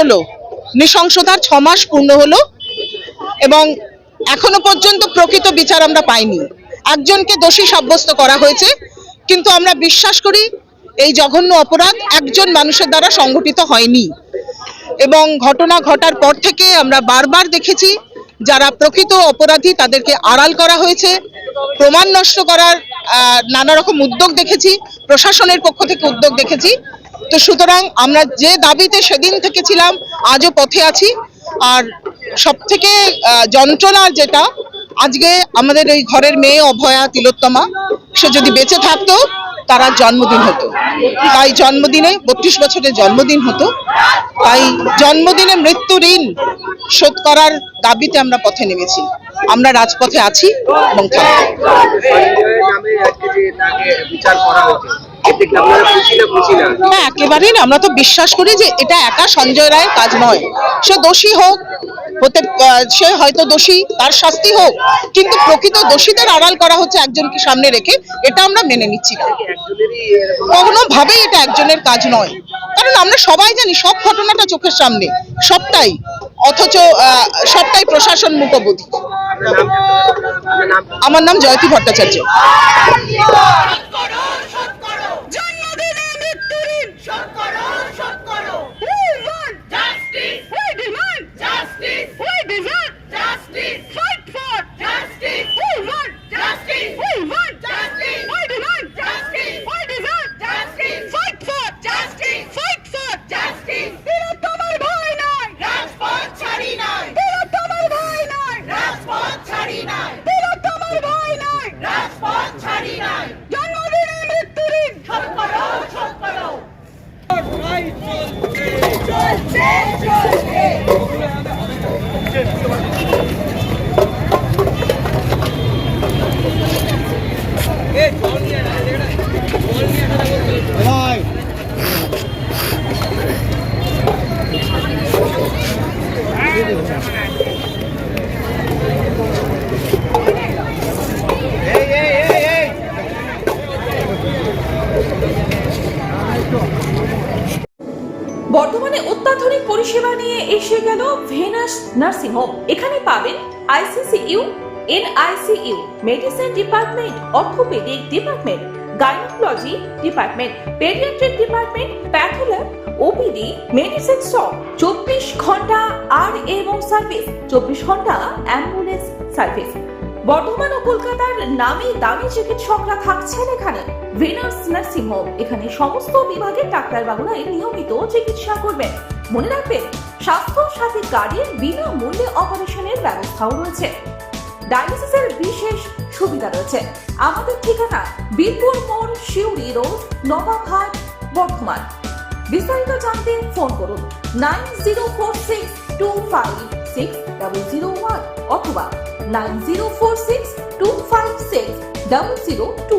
হলো, নৃশংসতার ছ মাস পূর্ণ হলো এবং এখনও পর্যন্ত প্রকৃত বিচার আমরা পাইনি। একজনকে দোষী সাব্যস্ত করা হয়েছে, কিন্তু আমরা বিশ্বাস করি এই জঘন্য অপরাধ একজন মানুষের দ্বারা সংঘটিত হয়নি। এবং ঘটনা ঘটার পর থেকে আমরা বারবার দেখেছি, যারা প্রকৃত অপরাধী তাদেরকে আড়াল করা হয়েছে, প্রমাণ নষ্ট করার নানা রকম উদ্যোগ দেখেছি, প্রশাসনের পক্ষ থেকে উদ্যোগ দেখেছি। তো সুতরাং আমরা যে দাবিতে সেদিন থেকে ছিলাম, আজও পথে আছি। আর সব থেকে যন্ত্রণার যেটা, আজকে আমাদের এই ঘরের মেয়ে অভয়া তিলোত্তমা, সে যদি বেঁচে থাকতো, তার জন্মদিন হতো। তাই জন্মদিনে, বত্রিশ বছরের জন্মদিন হতো। তাই জন্মদিনে মৃত্যু ঋণ শোধ করার দাবিতে আমরা পথে নেমেছি। আমরা রাজপথে আছি এবং থাকব। নামে আজকে যে তাকে বিচার করা হচ্ছে এতে কি আপনারা খুশি না খুশি না না একেবারেই না আমরা তো বিশ্বাস করি যে এটা একা সঞ্জয় রায়ের কাজ নয় সে দোষী হোক হতে আহ, সে হয়তো দোষী তার শাস্তি হোক কিন্তু প্রকৃত দোষীদের আড়াল করা হচ্ছে একজনকে সামনে রেখে এটা আমরা মেনে নিচ্ছি না কোনোভাবেই এটা একজনের কাজ নয় কারণ আমরা সবাই জানি সব ঘটনাটা চোখের সামনে সবটাই অথচ আহ, সবটাই প্রশাসন মুখোবধি আমার নাম জয়তী ভট্টাচার্য পরিষেবা নিয়ে এসে গেল ভেনাস নার্সিং হোম। এখানে পাবেন ICCU NICU medicine department, orthopaedic department, gynaecology department, paediatric department patholab OPD, medicine shop চব্বিশ ঘণ্টা আর এবং সার্ভিস, চব্বিশ ঘণ্টা অ্যাম্বুলেন্স সার্ভিস। বর্ধমান ও কলকাতার নামি দামি চিকিৎসকরা থাকছেন এখানে। ভেনাস নার্সিং হোম, এখানে সমস্ত বিভাগের ডাক্তারবাবুরাই নিয়মিত চিকিৎসা করবেন। মনে রাখবেন স্বাস্থ্য সাথী কার্ডের বিনামূল্যে অপারেশনের ব্যবস্থাও রয়েছে। ডায়ালিসিসের বিশেষ সুবিধা রয়েছে। আমাদের ঠিকানা বীরপুর মোড় শিউরি রোড, নবাবহাট, বর্ধমান। বিস্তারিত জানতে ফোন করুন nine zero four six two five six double zero one অথবা nine zero four six two five six double zero two.